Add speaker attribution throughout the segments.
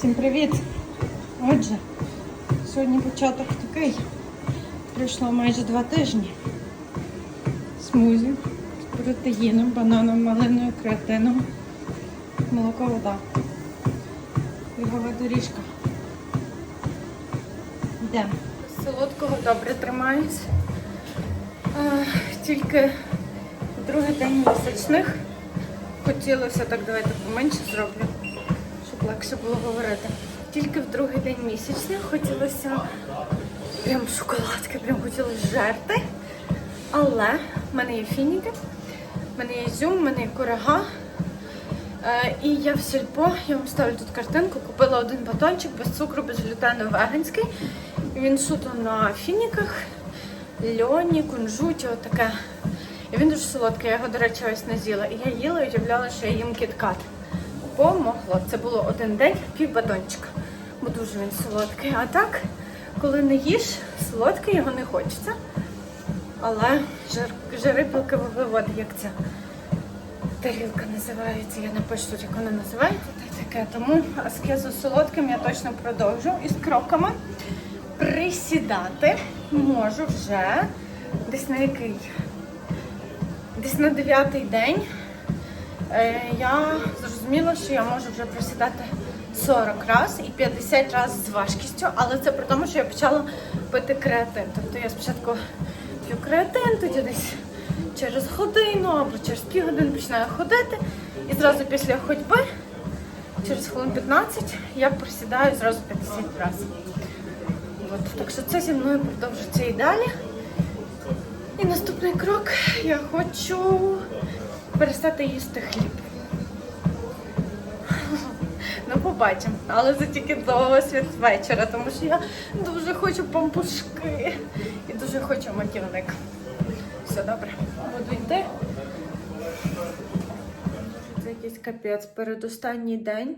Speaker 1: Всім привіт! Отже, сьогодні початок такий. Пройшло майже два тижні. Смузі з протеїном, бананом, малиною, креатином, молоко, вода. Бігова доріжка. Йдемо. Солодкого добре тримаюсь. Тільки другий день місячних. Хотілося так, давайте поменше зроблю легше було говорити. Тільки в другий день місячних хотілося прям шоколадки, прям хотілося жерти. Але в мене є фініки, в мене є ізюм, в мене є курага. Е, і я в сільпо, я вам ставлю тут картинку, купила один батончик без цукру, без глютену, веганський. Він суто на фініках, льоні, кунжуті, отаке. І він дуже солодкий, я його, до речі, ось не з'їла. І я їла і уявляла, що я їм кіткат помогло. Це було один день, пів батончика, бо дуже він солодкий. А так, коли не їш, солодкий його не хочеться. Але пилки виводить, як ця тарілка називається. Я напишу, як вона називається, та таке. Тому аскезу з солодким я точно продовжу. І з кроками присідати можу вже десь на який? Десь на дев'ятий день. Е, я зрозуміла, що я можу вже присідати 40 разів і 50 разів з важкістю, але це при тому, що я почала пити креатин. Тобто я спочатку п'ю креатин, тоді десь через годину або через півгодини починаю ходити. І зразу після ходьби, через хвилин 15, я присідаю зразу 50 разів. От, так що це зі мною продовжиться і далі. І наступний крок я хочу перестати їсти хліб. Ну, побачимо. Але це тільки до святвечора, тому що я дуже хочу пампушки і дуже хочу матівник. Все добре. Буду йти. Це якийсь капець. Передостанній день.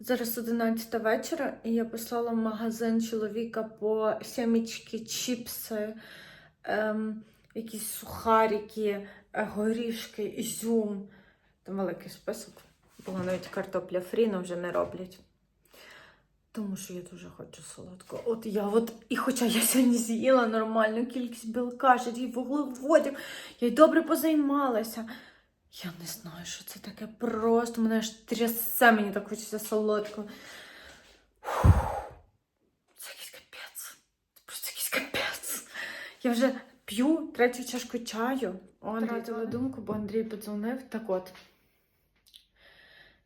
Speaker 1: Зараз 11 вечора, і я послала в магазин чоловіка по сімічки, чіпси, ем, якісь сухарики, горішки, ізюм. Там великий список. Була навіть картопля фрі, але вже не роблять. Тому що я дуже хочу солодко. От я от, і хоча я сьогодні з'їла нормальну кількість білка, жирів, вуглеводів, я й добре позаймалася. Я не знаю, що це таке просто. Мене аж трясе, мені так хочеться солодко. Це якийсь капець. Це просто якийсь капець. Я вже п'ю третю чашку чаю.
Speaker 2: Втратила
Speaker 1: думку, бо Андрій подзвонив. Так от.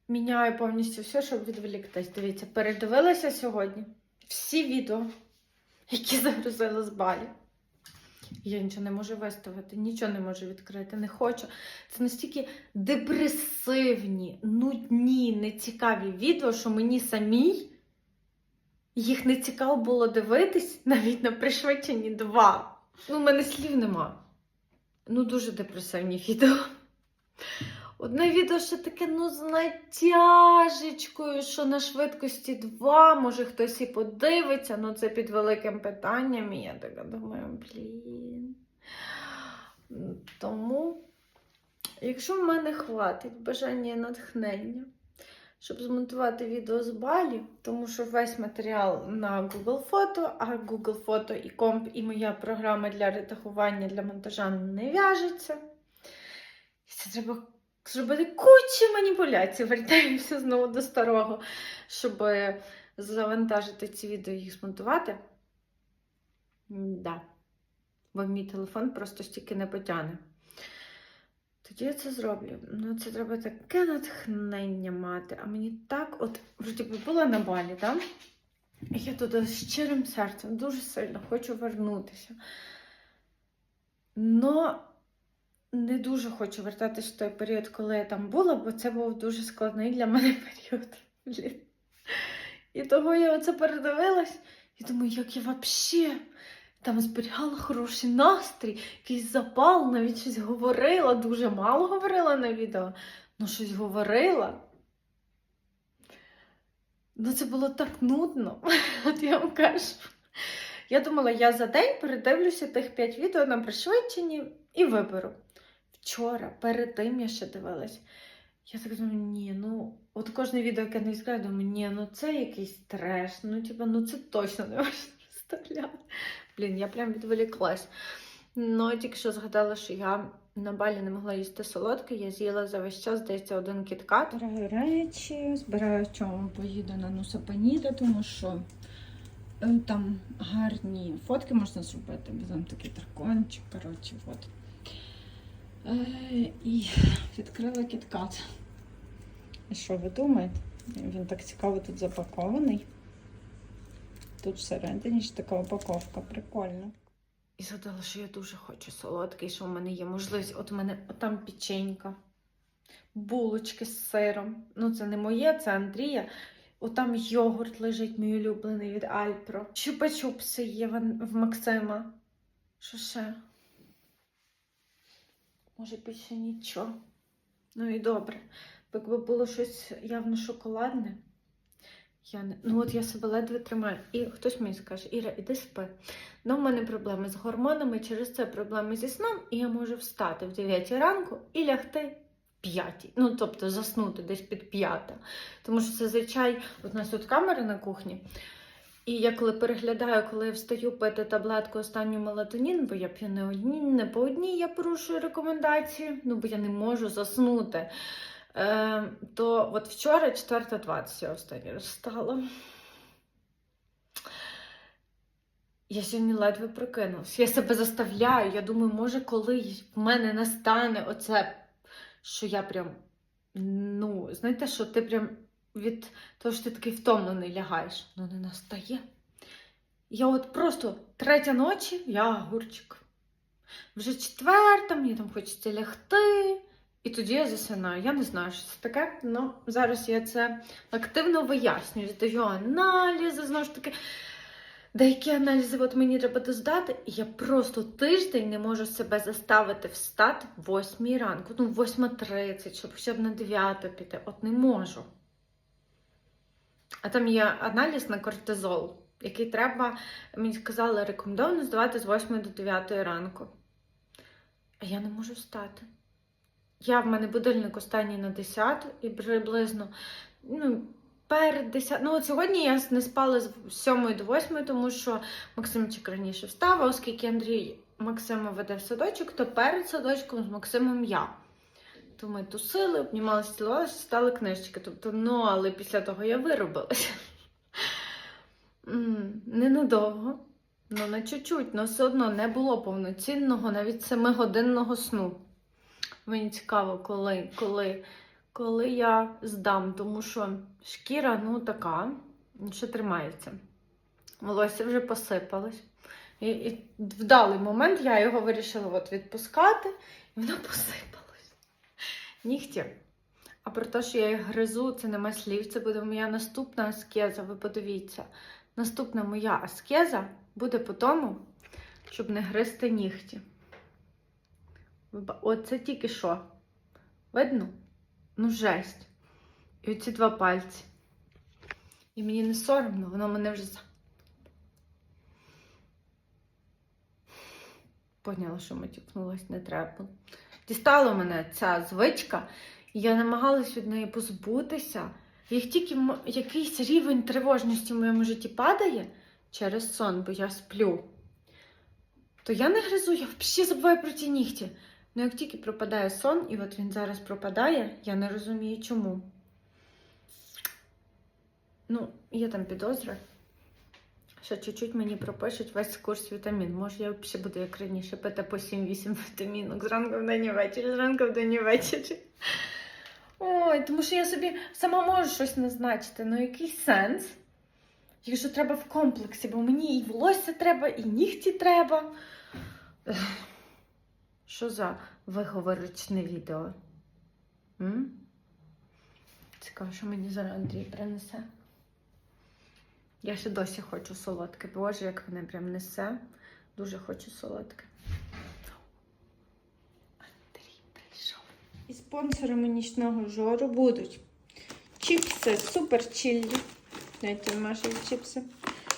Speaker 1: Міняю повністю все, щоб відволіктись. Дивіться, передивилася сьогодні всі відео, які загрузила з балі. Я нічого не можу виставити, нічого не можу відкрити, не хочу. Це настільки депресивні, нудні, нецікаві відео, що мені самій їх не цікаво було дивитись навіть на пришвидшенні два. Ну, в мене слів нема. Ну, дуже депресивні відео. Одне відео ще таке, ну, з натяжечкою, що на швидкості 2, може хтось і подивиться, ну це під великим питанням. І я така думаю, блін. Тому, якщо в мене хватить бажання і натхнення, щоб змонтувати відео з балі, тому що весь матеріал на Google Фото, а Google Фото і комп, і моя програма для редагування для монтажа не в'яжеться. І це треба зробити кучу маніпуляцій. Вертаємося знову до старого, щоб завантажити ці відео і їх змонтувати. Да. Бо мій телефон просто стільки не потягне. Тоді я це зроблю. Ну, це треба таке натхнення мати. А мені так, от, вроді би, була на балі, так? Я туди з щирим серцем дуже сильно хочу вернутися. Но не дуже хочу вертатися в той період, коли я там була, бо це був дуже складний для мене період. І того я оце передивилась і думаю, як я взагалі там зберігала хороший настрій, якийсь запал, навіть щось говорила, дуже мало говорила на відео, але щось говорила. Ну, це було так нудно, от я вам кажу. Я думала, я за день передивлюся тих 5 відео на пришвидшенні і виберу. Вчора, перед тим я ще дивилась Я так думаю, ні, ну от кожне відео, яке не відкриваю, думаю, ні, ну це якийсь треш, ну типа, ну це точно не можна вставляти. Блін, я прям відволіклась. Ну, тільки що згадала, що я на балі не могла їсти солодке, я з'їла за весь час, здається, один кіткат. Збираю речі, збираю чому поїду на Нусапаніда, тому що е, там гарні фотки можна зробити, бо там такий дракончик, коротше, от. Е, і відкрила кіткат. Що ви думаєте? Він так цікаво тут запакований. Тут всередині ж така упаковка, прикольно. І згадала, що я дуже хочу солодкий, що в мене є можливість. От у мене там печенька, булочки з сиром. Ну, це не моє, це Андрія. Отам йогурт лежить, мій улюблений від Альпро. Чупа-чупси є в, Максима. Що ще? Може, більше нічого. Ну і добре. Якби було щось явно шоколадне. Я не... Ну от я себе ледве тримаю. І хтось мені скаже, Іра, іди спи. Ну, в мене проблеми з гормонами, через це проблеми зі сном, і я можу встати в 9 ранку і лягти в 5. Ну, тобто заснути десь під 5. Тому що зазвичай у нас тут камера на кухні. І я коли переглядаю, коли я встаю пити таблетку останню мелатонін, бо я п'ю не одні, не по одній, я порушую рекомендації, ну бо я не можу заснути. Е, то от вчора 4.20 я останній раз встала. Я сьогодні ледве прокинулась. Я себе заставляю. Я думаю, може, коли в мене настане оце, що я прям, ну, знаєте, що ти прям від того, що ти такий втомлений лягаєш. Ну, не настає. Я от просто третя ночі, я огурчик. Вже четверта, мені там хочеться лягти. І тоді я засинаю. Я не знаю, що це таке. Ну, зараз я це активно вияснюю. Здаю аналізи, знову ж таки. Деякі аналізи от мені треба доздати, і я просто тиждень не можу себе заставити встати в 8 ранку, ну, в 8.30, щоб хоча б на 9 піти. От не можу. А там є аналіз на кортизол, який треба, мені сказали, рекомендовано здавати з 8 до 9 ранку. А я не можу встати. Я в мене будильник останній на 10 і приблизно ну, перед 10. Ну, от сьогодні я не спала з 7 до 8, тому що Максимчик раніше встав, а оскільки Андрій Максима веде в садочок, то перед садочком з Максимом я. То ми тусили, обнімалися, цілувалися, стали книжечки. Тобто, ну, але після того я виробилася. Ненадовго, ну на чуть-чуть, але все одно не було повноцінного, навіть 7-годинного сну. Мені цікаво, коли, коли, коли я здам, тому що шкіра, ну, така, що тримається. Волосся вже посипалось. І, і в далий момент я його вирішила от відпускати, і воно посипалось. Нігті. А про те, що я їх гризу, це нема слів. Це буде моя наступна аскеза. Ви подивіться. Наступна моя аскеза буде по тому, щоб не гризти нігті. Оце тільки що. Видно? Ну, жесть. І оці два пальці. І мені не соромно, воно мене вже. Поняла, що матюкнулась, не треба. Дістала мене ця звичка, і я намагалась від неї позбутися. Як тільки якийсь рівень тривожності в моєму житті падає через сон, бо я сплю, то я не гризу, я взагалі забуваю про ті нігті. Ну, як тільки пропадає сон, і от він зараз пропадає, я не розумію чому. Ну, є там підозра, що чуть-чуть мені пропишуть весь курс вітамін. Може, я взагалі буду як раніше пити по 7-8 вітамінок зранку в день і ввечері, зранку в день і ввечері. Ой, тому що я собі сама можу щось назначити, ну який сенс? Якщо треба в комплексі, бо мені і волосся треба, і нігті треба. Що за виговорочне відео? М? Цікаво, що мені зараз Андрій принесе. Я ще досі хочу солодке. Боже, як мене прям несе. Дуже хочу солодке. Андрій прийшов. І спонсорами нічного жору будуть чіпси супер чиллі. Знаєте, Маші чіпси.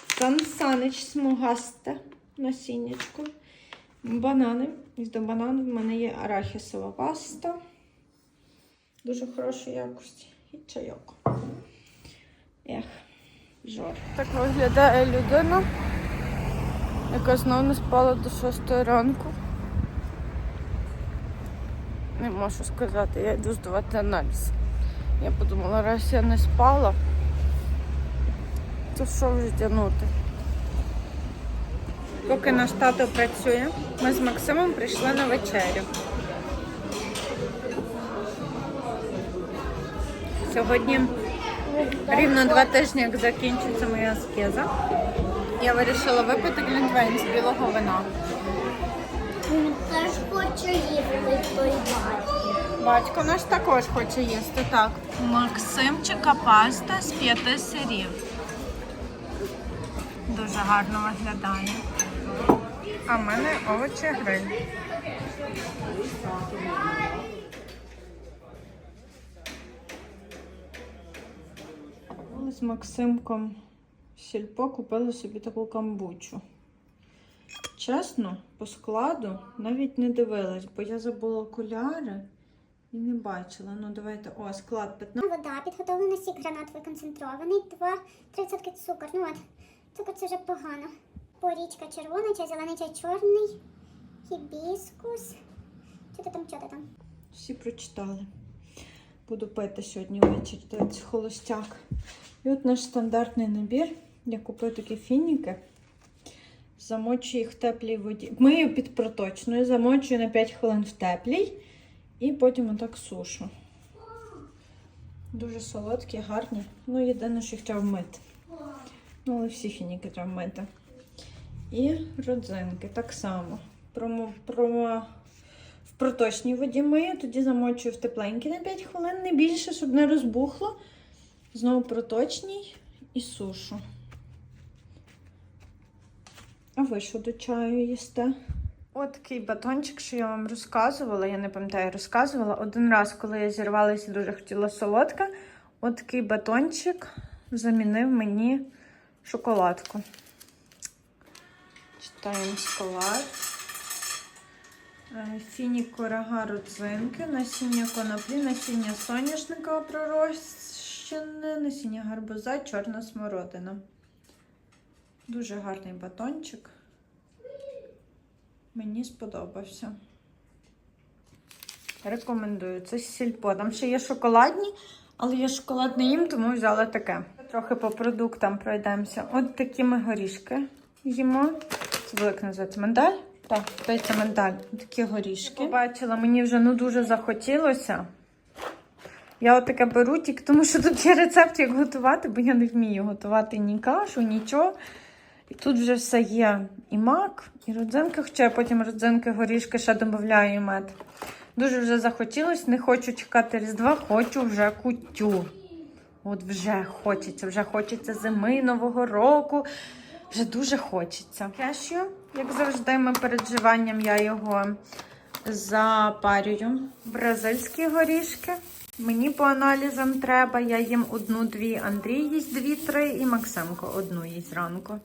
Speaker 1: Сан Санич смугасте насіннячко. Банани. І до банану в мене є арахісова паста. Дуже хорошої якості. І чайок. Ех, жор. Так виглядає людина, яка знову не спала до 6 ранку. Не можу сказати, я йду здавати аналіз. Я подумала, раз я не спала, то що вже тягнути? Поки наш тато працює, ми з Максимом прийшли на вечерю. Сьогодні рівно два тижні, як закінчиться моя аскеза. Я вирішила випити глінтвейн з білого вина.
Speaker 2: Теж хоче їсти той батько.
Speaker 1: Батько наш також хоче їсти, так. Максимчика паста з п'яти сирів. Дуже гарно виглядає. А в мене овочі гриль. З Максимком сільпо купили собі таку камбучу. Чесно, по складу навіть не дивилась, бо я забула окуляри і не бачила. Ну, давайте, о, склад 15.
Speaker 2: Вода, підготовлений сік гранатовий концентрований, 2-3% цукор. Ну от, цукор це вже погано. Порічка червона, чай зелений, чай чорний, хібіскус. Що ти там, що ти там?
Speaker 1: Всі прочитали. Буду пити сьогодні ввечері. Холостяк. І от наш стандартний набір. Я купив такі фініки. Замочую їх в теплій воді. Мию під проточною, замочую на 5 хвилин в теплій. І потім отак сушу. Дуже солодкі, гарні. Ну, єдине, що їх треба вмити. Ну, але всі фініки треба вмити. І родзинки так само. Промо, промо, в проточній воді мию, тоді замочую в тепленькій на 5 хвилин, не більше, щоб не розбухло. Знову проточній і сушу. А ви що до чаю їсте? От такий батончик, що я вам розказувала, я не пам'ятаю, розказувала. Один раз, коли я зірвалася, дуже хотіла солодка. От такий батончик замінив мені шоколадку. Читаємо склад. Е, Фінік корага родзинки, насіння коноплі, насіння соняшника пророщене, насіння гарбуза, чорна смородина. Дуже гарний батончик. Мені сподобався. Рекомендую. Це з сільпо. Там ще є шоколадні, але я шоколад не їм, тому взяла таке. Трохи по продуктам пройдемося. От такі ми горішки їмо. Це як називається мандаль? Так, це мандаль. Такі горішки. Побачила, мені вже ну дуже захотілося. Я отаке беру, тільки тому що тут є рецепт, як готувати, бо я не вмію готувати ні кашу, нічого. І тут вже все є і мак, і родзинки, хоча я потім родзинки, горішки ще додаю мед. Дуже вже захотілося, не хочу чекати Різдва, хочу вже кутю. От вже хочеться, вже хочеться зими, Нового року. Вже дуже хочеться. Кешю, як завжди, ми перед вживанням я його запарюю. Бразильські горішки. Мені по аналізам треба. Я їм одну-дві, Андрій їсть дві-три і Максимко одну їсть зранку.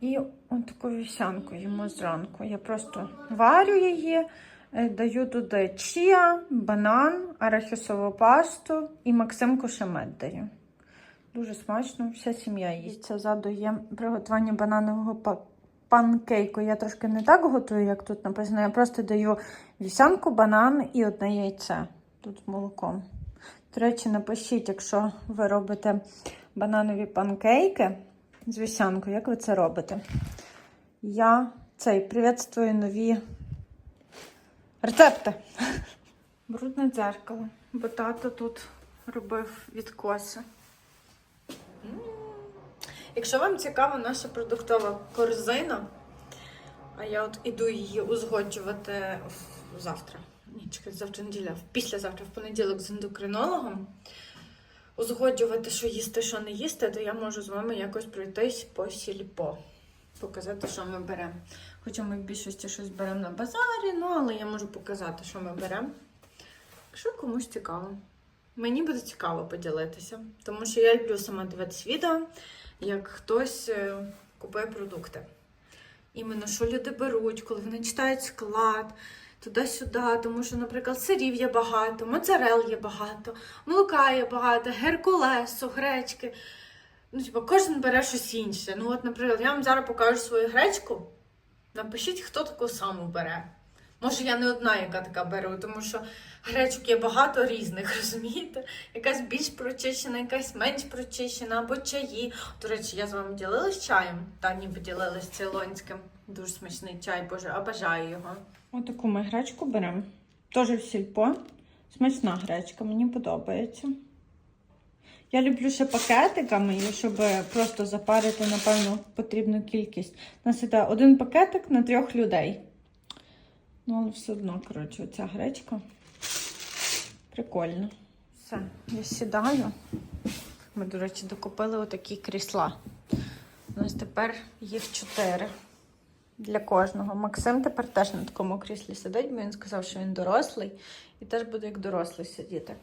Speaker 1: І от таку вівсянку їмо зранку. Я просто варю її, е, даю туди чія, банан, арахісову пасту і Максимку ще мед даю. Дуже смачно, вся сім'я їсть. Це ззаду є приготування бананового панкейку. Я трошки не так готую, як тут написано. Я просто даю вівсянку, банан і одне яйце тут з молоком. До речі, напишіть, якщо ви робите бананові панкейки з вівсянкою, як ви це робите? Я цей привітствую нові рецепти. Брудне дзеркало, бо тато тут робив відкоси. Якщо вам цікава наша продуктова корзина, а я от іду її узгоджувати завтра. Ні, чекай, завтра неділя, післязавтра, в понеділок з ендокринологом. Узгоджувати, що їсти, що не їсти, то я можу з вами якось пройтись по сільпо. Показати, що ми беремо. Хоча ми в більшості щось беремо на базарі, ну але я можу показати, що ми беремо. Якщо комусь цікаво. Мені буде цікаво поділитися, тому що я люблю сама дивитися відео, як хтось е, купує продукти. Іменно що люди беруть, коли вони читають склад, туди-сюди, тому що, наприклад, сирів є багато, моцарел є багато, молока є багато, геркулесу, гречки. Ну, типу, кожен бере щось інше. Ну, от, наприклад, я вам зараз покажу свою гречку. Напишіть, хто таку саму бере. Може, я не одна, яка така беру, тому що гречок є багато різних, розумієте? Якась більш прочищена, якась менш прочищена, або чаї. До речі, я з вами ділилась чаєм. Та ніби ділилась цейлонським. Дуже смачний чай, боже, обожаю його. Отаку ми гречку беремо. Теж в сільпо. Смачна гречка, мені подобається. Я люблю ще пакетиками, щоб просто запарити, напевно, потрібну кількість. У нас іде один пакетик на трьох людей. Ну, але все одно, коротше, оця гречка. Прикольно. Все, я сідаю. Ми, до речі, докупили отакі крісла. У нас тепер їх чотири для кожного. Максим тепер теж на такому кріслі сидить, бо він сказав, що він дорослий і теж буде як дорослий сидіти.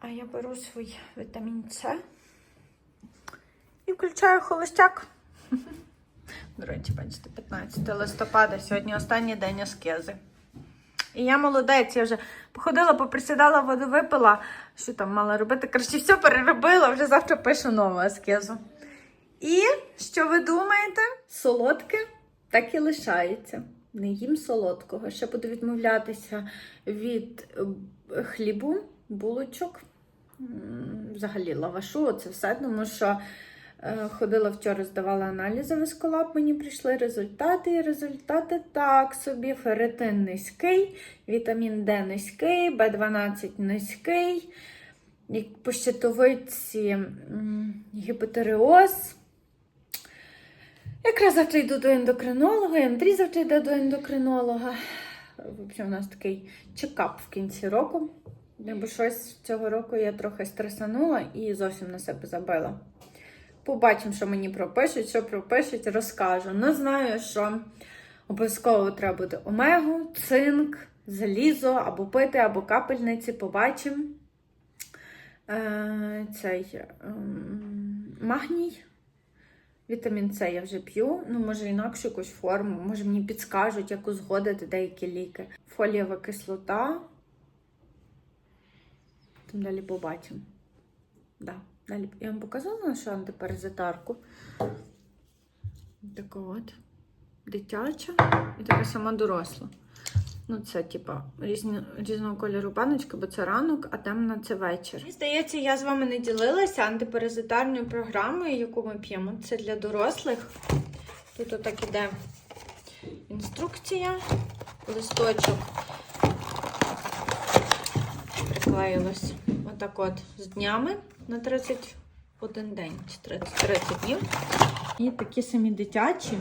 Speaker 1: А я беру свій вітамін С і включаю холостяк. До речі, бачите, 15 листопада, сьогодні останній день аскези. І я молодець, я вже походила, поприсідала, воду випила. Що там мала робити? Коротше, все переробила, вже завтра пишу нову аскезу. І що ви думаєте? Солодке так і лишається. Не їм солодкого. Ще буду відмовлятися від е, хлібу, булочок, взагалі лавашу, це все, тому що ходила вчора, здавала аналізи в есколаб, мені прийшли результати. І результати так собі. Ферритин низький, вітамін Д низький, В12 низький, по щитовидці м, гіпотереоз. Якраз завтра йду до ендокринолога, і Андрій завтра йде до ендокринолога. В общем, у нас такий чекап в кінці року. Бо щось цього року я трохи стресанула і зовсім на себе забила. Побачимо, що мені пропишуть, що пропишуть, розкажу. Ну, знаю, що обов'язково треба буде омегу, цинк, залізо, або пити, або капельниці, побачимо. Е, цей ем, магній. Вітамін С я вже п'ю, ну може інакшу якусь форму, може мені підскажуть, як узгодити деякі ліки. Фолієва кислота. Там далі побачимо. Да, далі. Я вам показала нашу антиперезитарку. Така от дитяча і така сама доросла. Ну, це, типа, різного кольору баночки, бо це ранок, а темна це вечір. Мені здається, я з вами не ділилася антиперезитарною програмою, яку ми п'ємо. Це для дорослих. Тут отак іде інструкція, листочок. Приклеїлось отак от з днями на 31 день, чи 30, 30 днів. І такі самі дитячі.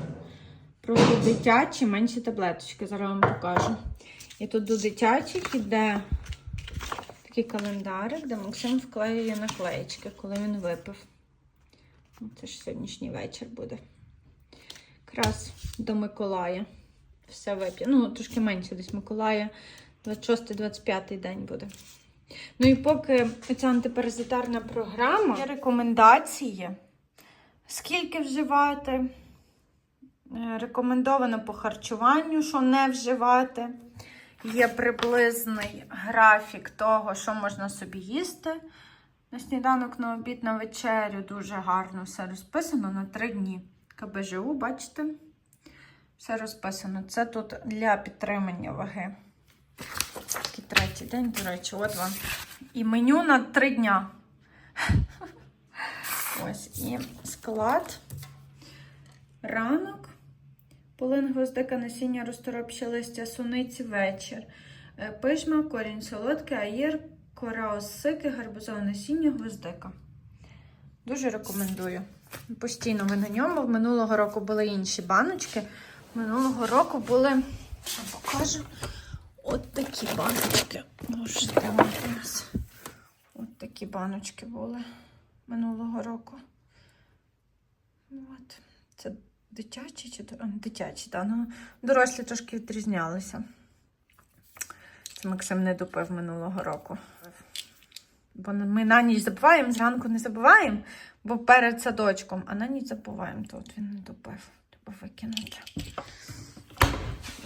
Speaker 1: Просто дитячі, менші таблеточки. Зараз вам покажу. І тут до дитячих іде такий календарик, де Максим вклеює наклеєчки, коли він випив. Ну, Це ж сьогоднішній вечір буде. Якраз до Миколая. Все вип'є. Ну, трошки менше десь Миколая. 26-25 день буде. Ну і поки ця антиперазитарна програма, є рекомендації, скільки вживати. Е, Рекомендовано по харчуванню, що не вживати. Є приблизний графік того, що можна собі їсти. На сніданок, на обід, на вечерю дуже гарно все розписано на 3 дні. КБЖУ, бачите? Все розписано. Це тут для підтримання ваги. Такий третій день, до речі, от вам. І меню на 3 дня. Ось і склад. Ранок. Полин гвоздика, насіння розторопче листя, суниці вечір. Е, Пижма, корінь солодкий, аїр, кора осики, гарбузове насіння, гвоздика. Дуже рекомендую. Постійно ми на ньому. Минулого року були інші баночки. Минулого року були, я покажу, от такі баночки. Боже, у нас? От такі баночки були минулого року. От. Це дитячі чи дитячі, так. Ну, дорослі трошки відрізнялися. Це Максим не допив минулого року. Бо ми на ніч забуваємо, зранку не забуваємо, бо перед садочком, а на ніч забуваємо, то от він не допив. Треба викинути.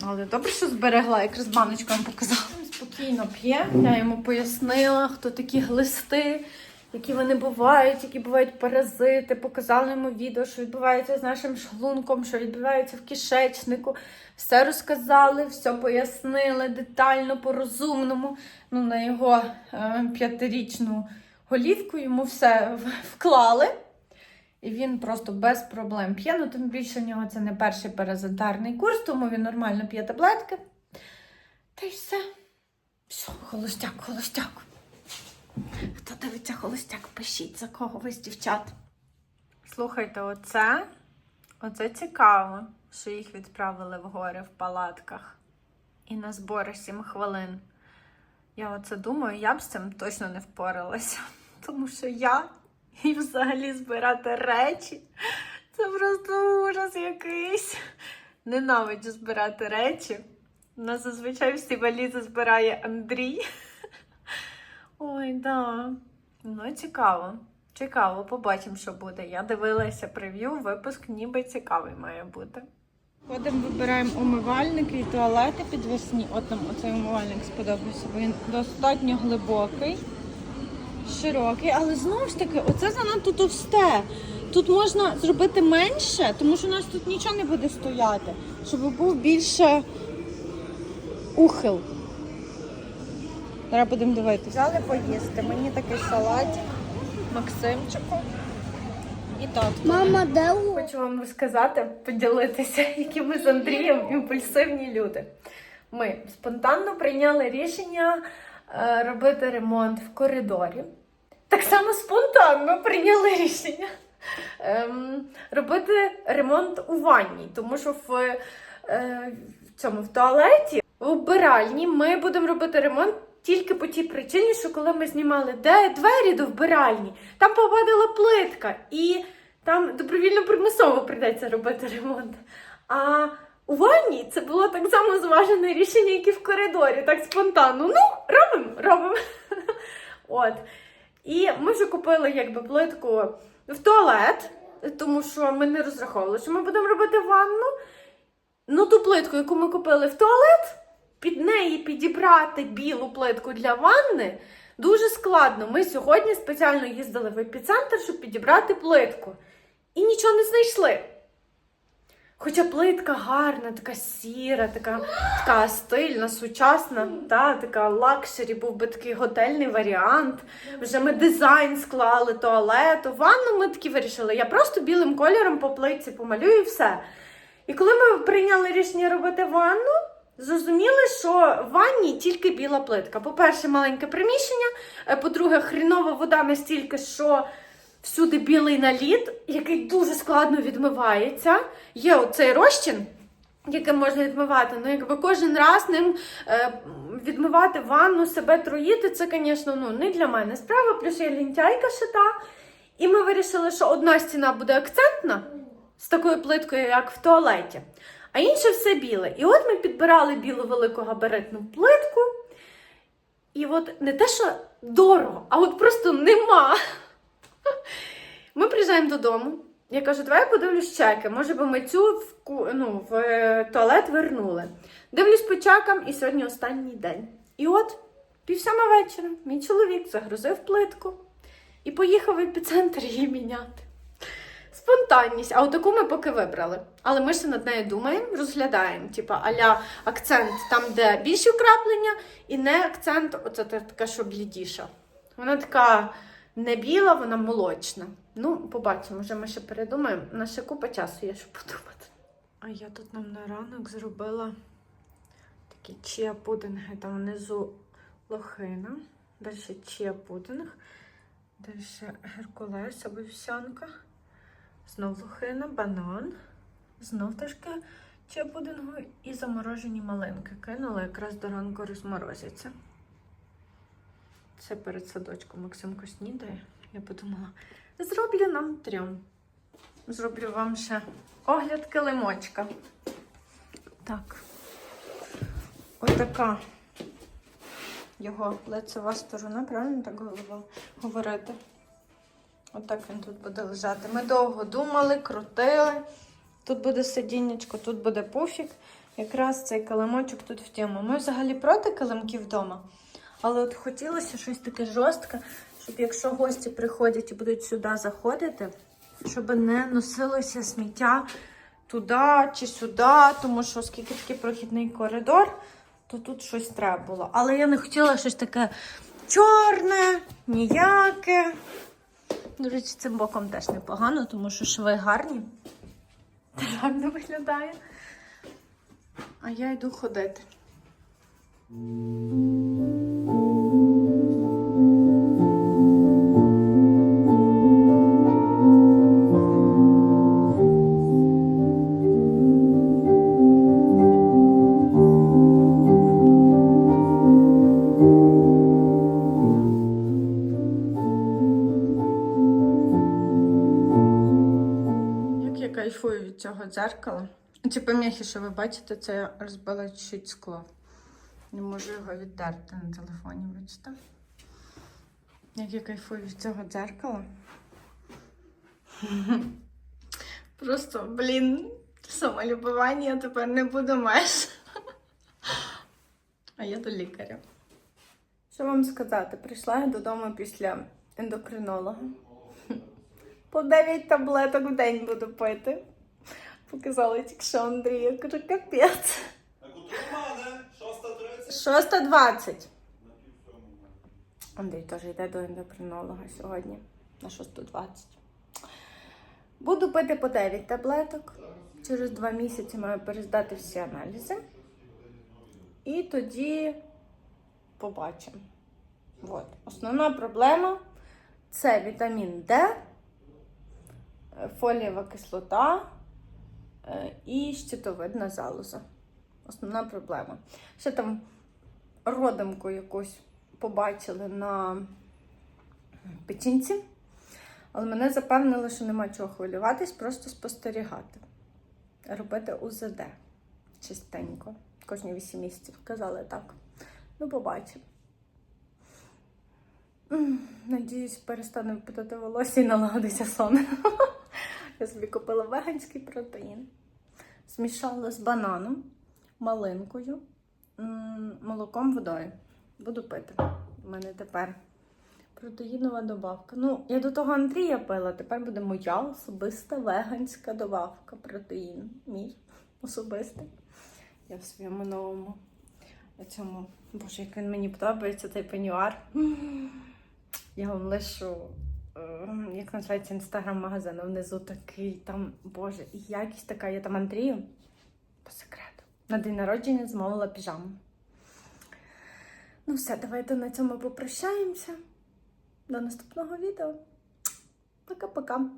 Speaker 1: Але добре, що зберегла, якраз баночку вам показала. Він спокійно п'є. Я йому пояснила, хто такі глисти, які вони бувають, які бувають паразити. Показала йому відео, що відбувається з нашим шлунком, що відбувається в кишечнику. Все розказали, все пояснили детально, по-розумному. Ну, на його е, п'ятирічну голівку йому все вклали. І він просто без проблем п'є. Ну, тим більше в нього це не перший паразитарний курс, тому він нормально п'є таблетки. Та й все. Все, холостяк, холостяк. Хто дивиться холостяк, пишіть, за кого ви з дівчат. Слухайте, оце, оце цікаво, що їх відправили в гори в палатках. І на збори 7 хвилин. Я оце думаю, я б з цим точно не впоралася. Тому що я і взагалі збирати речі. Це просто ужас якийсь. Ненавиджу збирати речі. У нас зазвичай всі валізи збирає Андрій. Ой, да. Ну, цікаво. Цікаво, побачимо, що буде. Я дивилася прев'ю, випуск ніби цікавий має бути. Ходимо, вибираємо умивальники і туалети підвесні. От нам оцей умивальник сподобався, бо він достатньо глибокий широкий, але знову ж таки, оце занадто товсте. Тут можна зробити менше, тому що у нас тут нічого не буде стояти, щоб був більше ухил. Зараз будемо дивитися. Взяли поїсти. Мені такий салатик, Максимчику. І так.
Speaker 2: Мама, де у?
Speaker 1: Хочу вам розказати, поділитися, які ми з Андрієм імпульсивні люди. Ми спонтанно прийняли рішення робити ремонт в коридорі. Так само спонтанно прийняли рішення ем, робити ремонт у ванні, тому що в, е, в цьому в туалеті, в вбиральні ми будемо робити ремонт. Тільки по тій причині, що коли ми знімали двері до вбиральні, там попадала плитка, і там добровільно примусово прийдеться робити ремонт. А у ванні це було так само зважене рішення, як і в коридорі, так спонтанно. Ну, робимо, робимо. От. І ми вже купили якби плитку в туалет, тому що ми не розраховували, що ми будемо робити ванну. Ну, ту плитку, яку ми купили в туалет, під неї підібрати білу плитку для ванни дуже складно. Ми сьогодні спеціально їздили в епіцентр, щоб підібрати плитку. І нічого не знайшли. Хоча плитка гарна, така сіра, така, така стильна, сучасна, та, така лакшері, був би такий готельний варіант. Вже ми дизайн склали туалету, ванну ми такі вирішили. Я просто білим кольором по плитці помалюю і все. І коли ми прийняли рішення робити ванну, зрозуміли, що в ванні тільки біла плитка. По-перше, маленьке приміщення, е, по-друге, хрінова вода настільки, що всюди білий наліт, який дуже складно відмивається. Є оцей розчин, яким можна відмивати. Ну, якби кожен раз ним е, відмивати ванну, себе троїти, це, звісно, ну, не для мене справа. Плюс я лінтяйка шита. І ми вирішили, що одна стіна буде акцентна з такою плиткою, як в туалеті, а інше все біле. І от ми підбирали білу велику габаритну плитку. І от не те, що дорого, а от просто нема. Ми приїжджаємо додому. Я кажу, давай я подивлюсь чеки. Може би ми цю в, ну, в е, туалет вернули. Дивлюсь по чекам, і сьогодні останній день. І от пів сьома вечора мій чоловік загрузив плитку і поїхав в епіцентр її міняти. Спонтанність, а отаку ми поки вибрали. Але ми ще над нею думаємо, розглядаємо. Типа аля акцент там, де більші вкраплення, і не акцент, оце така, що блідіша. Вона така не біла, вона молочна. Ну, побачимо, вже ми ще передумаємо. У нас ще купа часу є, щоб подумати. А я тут нам на ранок зробила такі чия пудинги. Там внизу лохина, далі чия пудинг, далі геркулес або вівсянка, знов лохина, банан, знов трошки чия пудингу і заморожені малинки. Кинула якраз до ранку розморозяться. Це перед садочком Максимко снідає. Я подумала, зроблю нам трьом. Зроблю вам ще огляд килимочка. Так. Отака його лицева сторона, правильно так голова говорити? Отак він тут буде лежати. Ми довго думали, крутили. Тут буде сидіннячко, тут буде пуфік. Якраз цей килимочок тут в тему. Ми взагалі проти килимків вдома. Але от хотілося щось таке жорстке, щоб якщо гості приходять і будуть сюди заходити, щоб не носилося сміття туди чи сюди, тому що оскільки такий прохідний коридор, то тут щось треба було. Але я не хотіла щось таке чорне, ніяке. До речі, цим боком теж непогано, тому що шви гарні. Гарно виглядає. А я йду ходити. Цього дзеркала. Ці поміхи, що ви бачите, це я розбила чуть скло. Не можу його віддерти на телефоні, бачите? Як я кайфую від цього дзеркала. Просто, блін, самолюбування тепер не буде меж. А я до лікаря. Що вам сказати? Прийшла я додому після ендокринолога. По 9 таблеток в день буду пити. Показала тільки що Андрію, кажу, капець.
Speaker 3: Так от у мене 6.30.
Speaker 1: 6.20. Андрій теж йде до ендокринолога сьогодні на 6.20. Буду пити по 9 таблеток. Через 2 місяці маю перездати всі аналізи. І тоді побачимо. От. Основна проблема це вітамін Д, фолієва кислота і щитовидна залоза. Основна проблема. Ще там родимку якусь побачили на печінці, але мене запевнили, що нема чого хвилюватись, просто спостерігати. Робити УЗД чистенько. Кожні 8 місяців казали так. Ну, побачимо. Надіюсь, перестане впитати волосся і налагодиться сон. Я собі купила веганський протеїн. Змішала з бананом, малинкою, молоком, водою. Буду пити. У мене тепер протеїнова добавка. Ну, я до того Андрія пила, тепер буде моя особиста веганська добавка. Протеїн. Мій особистий. Я в своєму новому цьому. Боже, як він мені подобається, цей пенюар. Я вам лишу, як називається інстаграм-магазин, внизу такий там, боже, якість така, я там Андрію по секрету. На день народження замовила піжаму. Ну все, давайте на цьому попрощаємося. До наступного відео. Пока-пока.